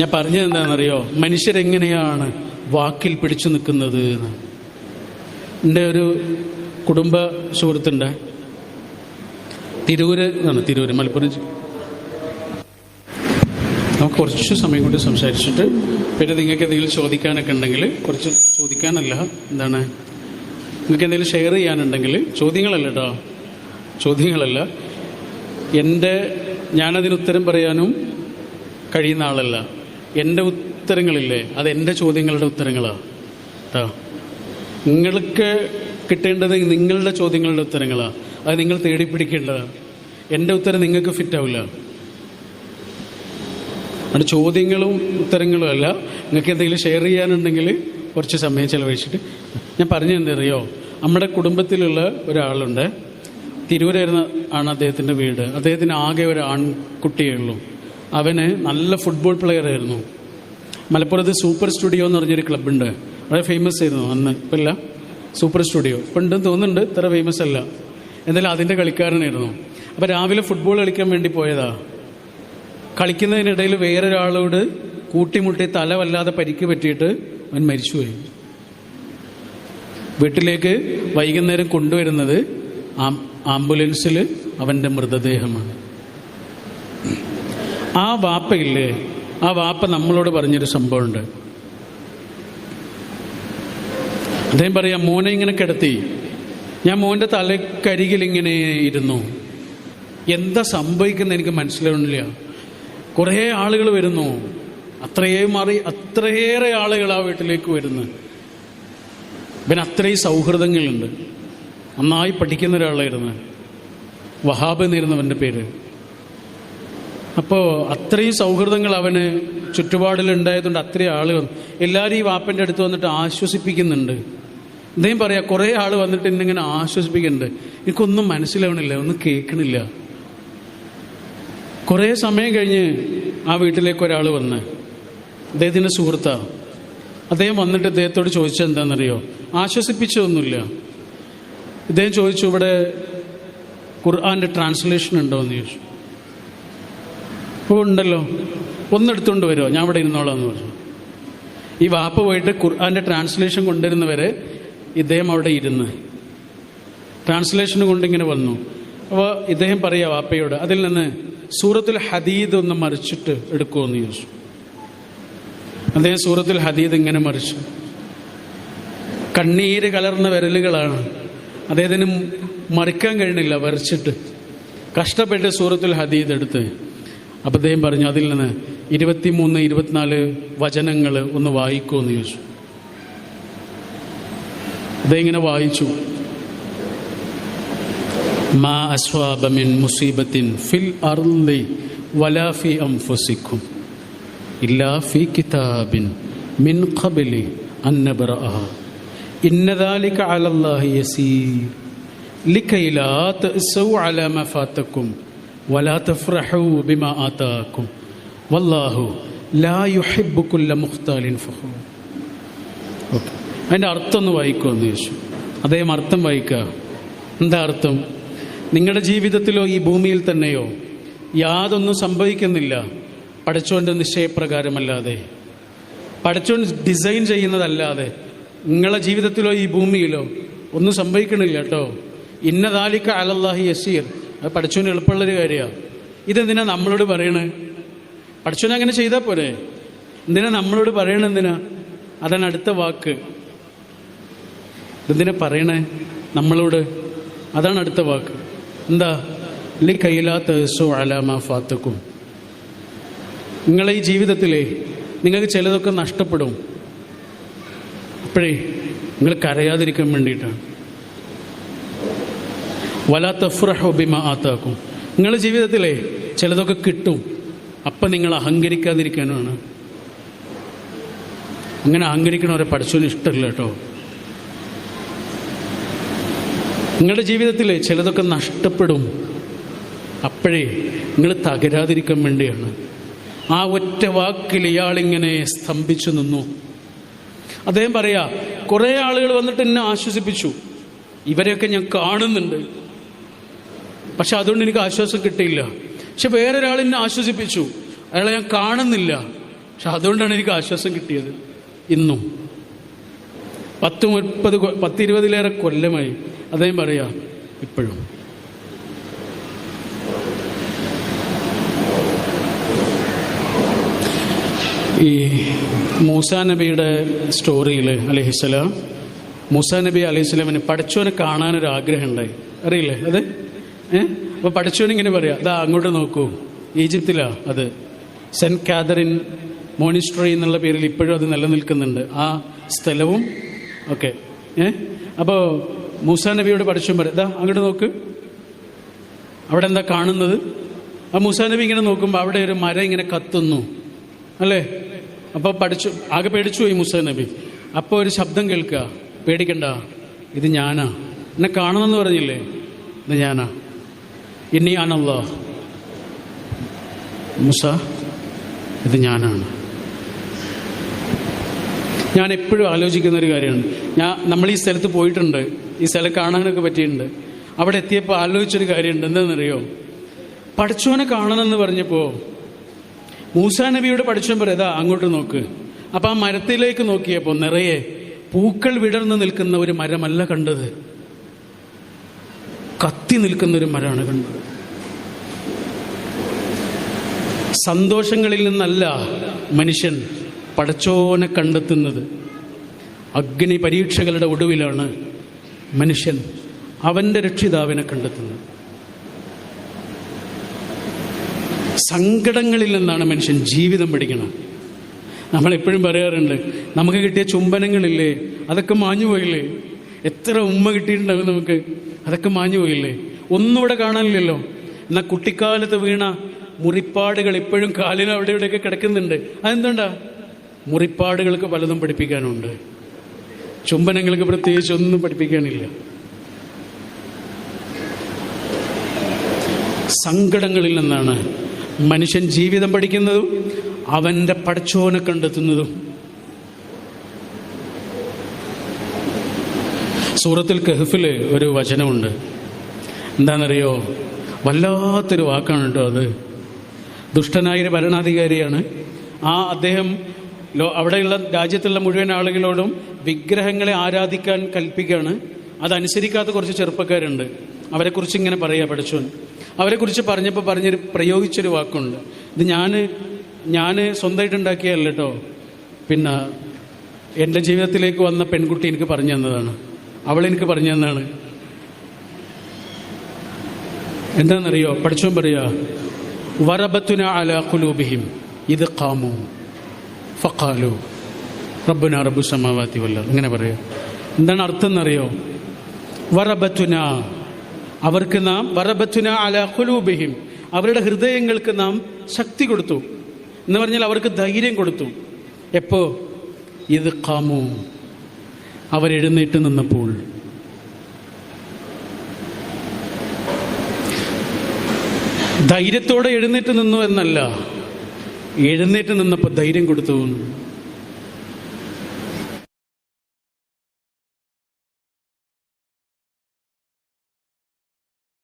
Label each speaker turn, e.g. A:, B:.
A: ഞാൻ പറഞ്ഞത് എന്താണെന്നറിയോ? മനുഷ്യരെങ്ങനെയാണ് വാക്കിൽ പിടിച്ചു നിൽക്കുന്നത് എന്ന്. എന്റെ ഒരു കുടുംബ സുഹൃത്തുണ്ട്. തിരൂര് എന്നാണ് തിരൂര് മലപ്പുറം നമുക്ക് കുറച്ച് സമയം കൊണ്ട് സംസാരിച്ചിട്ട് പിന്നെ നിങ്ങൾക്ക് എന്തെങ്കിലും ചോദിക്കാനൊക്കെ ഉണ്ടെങ്കിൽ കുറച്ച് ചോദിക്കാനല്ല എന്താണ്? നിങ്ങൾക്ക് എന്തെങ്കിലും ഷെയർ ചെയ്യാനുണ്ടെങ്കിൽ ചോദ്യങ്ങളല്ല കേട്ടോ ചോദ്യങ്ങളല്ല. എന്റെ ഞാനതിന് ഉത്തരം പറയാനും കഴിയുന്ന ആളല്ല. എന്റെ ഉത്തരങ്ങളില്ലേ? അത് എന്റെ ചോദ്യങ്ങളുടെ ഉത്തരങ്ങളാണ് നിങ്ങൾക്ക് കിട്ടേണ്ടത് നിങ്ങളുടെ ചോദ്യങ്ങളുടെ ഉത്തരങ്ങളാണ് അത് നിങ്ങൾ തേടി പിടിക്കേണ്ടതാണ് എന്റെ ഉത്തരം നിങ്ങൾക്ക് ഫിറ്റ് ആവില്ല അത് ചോദ്യങ്ങളും ഉത്തരങ്ങളും അല്ല. നിങ്ങൾക്ക് എന്തെങ്കിലും ഷെയർ ചെയ്യാനുണ്ടെങ്കിൽ കുറച്ച് സമയം ചെലവഴിച്ചിട്ട്. ഞാൻ പറഞ്ഞു എന്തറിയോ നമ്മുടെ കുടുംബത്തിലുള്ള ഒരാളുണ്ട്. തിരൂരായിരുന്ന ആണ് അദ്ദേഹത്തിന്റെ വീട്. അദ്ദേഹത്തിന് ആകെ ഒരു ആൺകുട്ടിയേ ഉള്ളൂ. അവന് നല്ല ഫുട്ബോൾ പ്ലെയർ ആയിരുന്നു. മലപ്പുറത്ത് സൂപ്പർ സ്റ്റുഡിയോ എന്ന് പറഞ്ഞൊരു ക്ലബ്ബുണ്ട് വളരെ ഫേമസ് ആയിരുന്നു അന്ന്. ഇപ്പം ഇല്ല. സൂപ്പർ സ്റ്റുഡിയോ ഇപ്പം ഉണ്ടെന്ന് തോന്നുന്നുണ്ട്. ഇത്ര ഫേമസ് അല്ല. എന്തായാലും അതിന്റെ കളിക്കാരനായിരുന്നു. അപ്പോൾ രാവിലെ ഫുട്ബോൾ കളിക്കാൻ വേണ്ടി പോയതാ. കളിക്കുന്നതിനിടയിൽ വേറൊരാളോട് കൂട്ടിമുട്ടി തല വല്ലാതെ പരിക്ക് പറ്റിയിട്ട് അവൻ മരിച്ചുപോയി. വീട്ടിലേക്ക് വൈകുന്നേരം കൊണ്ടുവരുന്നത് ആംബുലൻസിൽ അവന്റെ മൃതദേഹമാണ്. ആ വാപ്പയില്ലേ? ആ വാപ്പ നമ്മളോട് പറഞ്ഞൊരു സംഭവമുണ്ട്. അദ്ദേഹം പറയാം മോനെ ഇങ്ങനെ കിടത്തി. ഞാൻ മോന്റെ തലക്കരികിൽ ഇങ്ങനെ ഇരുന്നു. എന്താ സംഭവിക്കുന്നത് എനിക്ക് മനസ്സിലാവുന്നില്ല. കുറേ ആളുകൾ വരുന്നു. അത്രയേ മാറി അത്രയേറെ ആളുകൾ ആ വീട്ടിലേക്ക് വരുന്നു. പിന്നെ അത്രയും സൗഹൃദങ്ങളുണ്ട്. നന്നായി പഠിക്കുന്ന ഒരാളായിരുന്നു. വഹാബ് എന്നിരുന്നവന്റെ പേര്. അപ്പോൾ അത്രയും സൗഹൃദങ്ങൾ അവന് ചുറ്റുപാടിലുണ്ടായതുകൊണ്ട് അത്രയും ആളുകൾ എല്ലാവരും ഈ വാപ്പന്റെ അടുത്ത് വന്നിട്ട് ആശ്വസിപ്പിക്കുന്നുണ്ട്. അദ്ദേഹം പറയാ കുറേ ആൾ വന്നിട്ട് എന്നിങ്ങനെ ആശ്വസിപ്പിക്കുന്നുണ്ട്. എനിക്കൊന്നും മനസ്സിലാവണില്ല ഒന്നും കേൾക്കണില്ല. കുറേ സമയം കഴിഞ്ഞ് ആ വീട്ടിലേക്ക് ഒരാൾ വന്ന് അദ്ദേഹത്തിന്റെ സുഹൃത്ത അദ്ദേഹം വന്നിട്ട് അദ്ദേഹത്തോട് ചോദിച്ചത് എന്താണെന്നറിയോ? ആശ്വസിപ്പിച്ചതൊന്നുമില്ല. ഇദ്ദേഹം ചോദിച്ചു ഇവിടെ ഖുർആാന്റെ ട്രാൻസ്ലേഷൻ ഉണ്ടോ? എന്ന് ചോദിച്ചു. അപ്പോൾ ഉണ്ടല്ലോ. ഒന്നെടുത്തുകൊണ്ട് വരുമോ ഞാൻ ഇവിടെ ഇരുന്നോളാം എന്ന് പറഞ്ഞു. ഈ വാപ്പ പോയിട്ട് ഖുർആാന്റെ ട്രാൻസ്ലേഷൻ കൊണ്ടുവരുന്നവരെ ഇദ്ദേഹം അവിടെ ഇരുന്ന്. ട്രാൻസ്ലേഷൻ കൊണ്ടിങ്ങനെ വന്നു. അപ്പോൾ ഇദ്ദേഹം പറയാ വാപ്പയോട് അതിൽ നിന്ന് സൂറത്തുൽ ഹദീദ് ഒന്ന് മറിച്ചിട്ട് എടുക്കുമെന്ന് ചോദിച്ചു. അദ്ദേഹം സൂറത്തുൽ ഹദീദ് ഇങ്ങനെ മറിച്ചു. കണ്ണീര് കലർന്ന വിരലുകളാണ്. അദ്ദേഹത്തിന് മറിക്കാൻ കഴിഞ്ഞില്ല വരച്ചിട്ട് കഷ്ടപ്പെട്ട് സൂറത്തുൽ ഹദീദ് എടുത്ത്. അപ്പം അദ്ദേഹം പറഞ്ഞു അതിൽ നിന്ന് ഇരുപത്തിമൂന്ന് ഇരുപത്തിനാല് വചനങ്ങൾ ഒന്ന് വായിക്കുമെന്ന് ചോദിച്ചു അദ്ദേഹം ഇങ്ങനെ വായിച്ചു മാ അസ്വാബ മിൻ മുസീബത്തിൻ ഫിൽ അർളി വലാ ഫി അൻഫുസിക്കും ഇല്ലാ ഫി കിതാബിൻ മിൻ ഖബലി അൻ നബ്റഅഹ ഇന്ന ദാലിക അലല്ലാഹി യസീർ لكي لا تأسوا على ما فاتكم വലാത്തഫ്രഹു ബിമ ആത്താക്കും വല്ലാഹു ലാ യുഹിബുക്കുല്ല മുഖ്താലിൻ ഫഹു ഓക്കെ. അതിന്റെ അർത്ഥം ഒന്ന് വായിക്കുമെന്ന് ചോദിച്ചു അദ്ദേഹം അർത്ഥം വായിക്കുക. എന്താ അർത്ഥം? നിങ്ങളുടെ ജീവിതത്തിലോ ഈ ഭൂമിയിൽ തന്നെയോ യാതൊന്നും സംഭവിക്കുന്നില്ല. പഠിച്ചോന്റെ നിശ്ചയപ്രകാരമല്ലാതെ. പഠിച്ചോൻ ഡിസൈൻ ചെയ്യുന്നതല്ലാതെ നിങ്ങളുടെ ജീവിതത്തിലോ ഈ ഭൂമിയിലോ ഒന്നും സംഭവിക്കണില്ല കേട്ടോ. ഇന്നതാലിക്ക അലല്ലാഹി യസീർ. അത് പഠിച്ചവന് എളുപ്പമുള്ളൊരു കാര്യമാണ്. ഇതെന്തിനാ നമ്മളോട് പറയണേ? പഠിച്ചവന് അങ്ങനെ ചെയ്താൽ പോരെ. എന്തിനാ നമ്മളോട് പറയണെന്തിനാ അതാണ് അടുത്ത വാക്ക്. ഇതെന്തിനാ പറയണേ? നമ്മളോട്. അതാണ് അടുത്ത വാക്ക്. എന്താ? ലി കയ്യിലാത്ത അലാമ ഫാത്തക്കും നിങ്ങളെ ഈ ജീവിതത്തിലെ നിങ്ങൾക്ക് ചിലതൊക്കെ നഷ്ടപ്പെടും. അപ്പോഴേ നിങ്ങൾ കരയാതിരിക്കാൻ വേണ്ടിയിട്ടാണ്. വലാ തഫ്രഹു ബിമ ആത്താക്കും. നിങ്ങളുടെ ജീവിതത്തിലെ ചിലതൊക്കെ കിട്ടും. അപ്പം നിങ്ങൾ അഹങ്കരിക്കാതിരിക്കാനാണ്. അങ്ങനെ അഹങ്കരിക്കണവരെ പഠിച്ചോന് ഇഷ്ടമില്ല കേട്ടോ. നിങ്ങളുടെ ജീവിതത്തിൽ ചിലതൊക്കെ നഷ്ടപ്പെടും. അപ്പോഴേ നിങ്ങൾ തകരാതിരിക്കാൻ വേണ്ടിയാണ്. ആ ഒറ്റ വാക്കിൽ ഇയാളിങ്ങനെ സ്തംഭിച്ചു നിന്നു. അദ്ദേഹം പറയാ കുറേ ആളുകൾ വന്നിട്ട് എന്നെ ആശ്വസിപ്പിച്ചു. ഇവരെയൊക്കെ ഞാൻ കാണുന്നുണ്ട്. പക്ഷെ അതുകൊണ്ട് എനിക്ക് ആശ്വാസം കിട്ടിയില്ല. പക്ഷെ വേറൊരാൾ എന്നെ ആശ്വസിപ്പിച്ചു. അയാളെ ഞാൻ കാണുന്നില്ല. പക്ഷെ അതുകൊണ്ടാണ് എനിക്ക് ആശ്വാസം കിട്ടിയത്. ഇന്നും. പത്ത് മുപ്പത് പത്തിരുപതിലേറെ കൊല്ലമായി. അദ്ദേഹം പറയാ ഇപ്പോഴും. ഈ മൂസാ നബിയുടെ സ്റ്റോറിയിൽ അലഹിസ്സലാം മൂസാ നബി അലൈഹിസ്സലാമിന് പഠിച്ചവനെ കാണാനൊരു ആഗ്രഹം ഉണ്ടായി. അറിയില്ലേ അത്? ഏ? അപ്പൊ പഠിച്ചവനിങ്ങനെ പറയാ അതാ അങ്ങോട്ട് നോക്കൂ. ഈജിപ്തിലാ അത്. സെന്റ് കാതറിൻ മോണിസ്ട്രി എന്നുള്ള പേരിൽ ഇപ്പോഴും അത് നിലനിൽക്കുന്നുണ്ട്. ആ സ്ഥലവും ഒക്കെ. ഏഹ് അപ്പോൾ മൂസ നബിയോട് പഠിച്ചവൻ പറയാം ഇതാ അങ്ങോട്ട് നോക്ക്. അവിടെ എന്താ കാണുന്നത്? ആ മൂസ നബി ഇങ്ങനെ നോക്കുമ്പോൾ അവിടെ ഒരു മരം ഇങ്ങനെ കത്തുന്നു. അല്ലേ? അപ്പോൾ പഠിച്ചു ആകെ പേടിച്ചു പോയി മൂസ നബി. അപ്പോൾ ഒരു ശബ്ദം കേൾക്കുക പേടിക്കണ്ട. ഇത് ഞാനാ. എന്നെ കാണണമെന്ന് പറഞ്ഞില്ലേ? ഇത് ഞാനാ. ഇനി ആണല്ലോ മുസ ഇത് ഞാനാണ്. ഞാൻ എപ്പോഴും ആലോചിക്കുന്ന ഒരു കാര്യമാണ്. ഞാൻ നമ്മൾ ഈ സ്ഥലത്ത് പോയിട്ടുണ്ട്. ഈ സ്ഥലം കാണാനൊക്കെ പറ്റിയിട്ടുണ്ട്. അവിടെ എത്തിയപ്പോൾ ആലോചിച്ചൊരു കാര്യമുണ്ട്. എന്താണെന്നറിയോ? പഠിച്ചോനെ കാണണമെന്ന് പറഞ്ഞപ്പോൾ മൂസാ നബിയോട് പഠിച്ചോൻ പറയാ അങ്ങോട്ട് നോക്ക്. അപ്പൊ ആ മരത്തിലേക്ക് നോക്കിയപ്പോൾ നിറയെ പൂക്കൾ വിടർന്നു നിൽക്കുന്ന ഒരു മരമല്ല കണ്ടത്. കത്തി നിൽക്കുന്നൊരു മരമാണ് കണ്ടത്. സന്തോഷങ്ങളിൽ നിന്നല്ല മനുഷ്യൻ പടച്ചോനെ കണ്ടെത്തുന്നത്. അഗ്നി പരീക്ഷകളുടെ ഒടുവിലാണ് മനുഷ്യൻ അവന്റെ രക്ഷിതാവിനെ കണ്ടെത്തുന്നത്. സങ്കടങ്ങളിൽ നിന്നാണ് മനുഷ്യൻ ജീവിതം പഠിക്കണം നമ്മളെപ്പോഴും പറയാറുണ്ട് നമുക്ക് കിട്ടിയ ചുംബനങ്ങളില്ലേ? അതൊക്കെ മാഞ്ഞു പോയില്ലേ എത്ര ഉമ്മ കിട്ടിയിട്ടുണ്ടാവും നമുക്ക്? അതൊക്കെ മാഞ്ഞു പോയില്ലേ? ഒന്നും ഇവിടെ കാണാനില്ലല്ലോ. എന്നാൽ കുട്ടിക്കാലത്ത് വീണ മുറിപ്പാടുകൾ ഇപ്പോഴും കാലിന് അവിടെ ഇവിടെയൊക്കെ കിടക്കുന്നുണ്ട്. അതെന്തുണ്ടാ മുറിപ്പാടുകൾക്ക് പലതും പഠിപ്പിക്കാനുണ്ട്. ചുംബനങ്ങൾക്ക് പ്രത്യേകിച്ച് ഒന്നും പഠിപ്പിക്കാനില്ല. സങ്കടങ്ങളിൽ നിന്നാണ് മനുഷ്യൻ ജീവിതം പഠിക്കുന്നതും അവന്റെ പടച്ചോനെ കണ്ടെത്തുന്നതും സൂറത്തിൽ കഹഫിൽ ഒരു വചനമുണ്ട്. എന്താണെന്നറിയോ? വല്ലാത്തൊരു വാക്കാണ് കേട്ടോ അത്. ദുഷ്ടനായൊരു ഭരണാധികാരിയാണ്. ആ അദ്ദേഹം അവിടെയുള്ള രാജ്യത്തുള്ള മുഴുവൻ ആളുകളോടും വിഗ്രഹങ്ങളെ ആരാധിക്കാൻ കൽപ്പിക്കുകയാണ്. അതനുസരിക്കാത്ത കുറച്ച് ചെറുപ്പക്കാരുണ്ട്. അവരെക്കുറിച്ച് ഇങ്ങനെ പറയാ പഠിച്ചോൻ. അവരെക്കുറിച്ച് പറഞ്ഞപ്പോൾ പറഞ്ഞൊരു പ്രയോഗിച്ചൊരു വാക്കുണ്ട്. ഇത് ഞാൻ ഞാൻ സ്വന്തമായിട്ട് ഉണ്ടാക്കിയല്ല കേട്ടോ. പിന്നെ എന്റെ ജീവിതത്തിലേക്ക് വന്ന പെൺകുട്ടി എനിക്ക് പറഞ്ഞു തന്നതാണ്. അവൾ എനിക്ക് പറഞ്ഞു തന്നാണ് എന്താണെന്നറിയോ? പഠിച്ചോ പറയാ വറബത്തുന അല കുലൂബിഹിം ഇത് കാമു ഫക്കാലു റബ്ബുന റബ്ബു സമാവാത്തി വല്ല ഇങ്ങനെ പറയാ. എന്താണ് അർത്ഥം എന്നറിയോ വറബത്തുന അവർക്ക് നാം വറബത്തുന അല കുലൂബിഹിം അവരുടെ ഹൃദയങ്ങൾക്ക് നാം ശക്തി കൊടുത്തു. എന്ന് പറഞ്ഞാൽ അവർക്ക് ധൈര്യം കൊടുത്തു. എപ്പോ? ഇത് കാമു അവരെഴുന്നേറ്റ് നിന്നപ്പോൾ ധൈര്യത്തോടെ എഴുന്നേറ്റ് നിന്നു എന്നല്ല എഴുന്നേറ്റ് നിന്നപ്പോൾ ധൈര്യം കൊടുത്തു.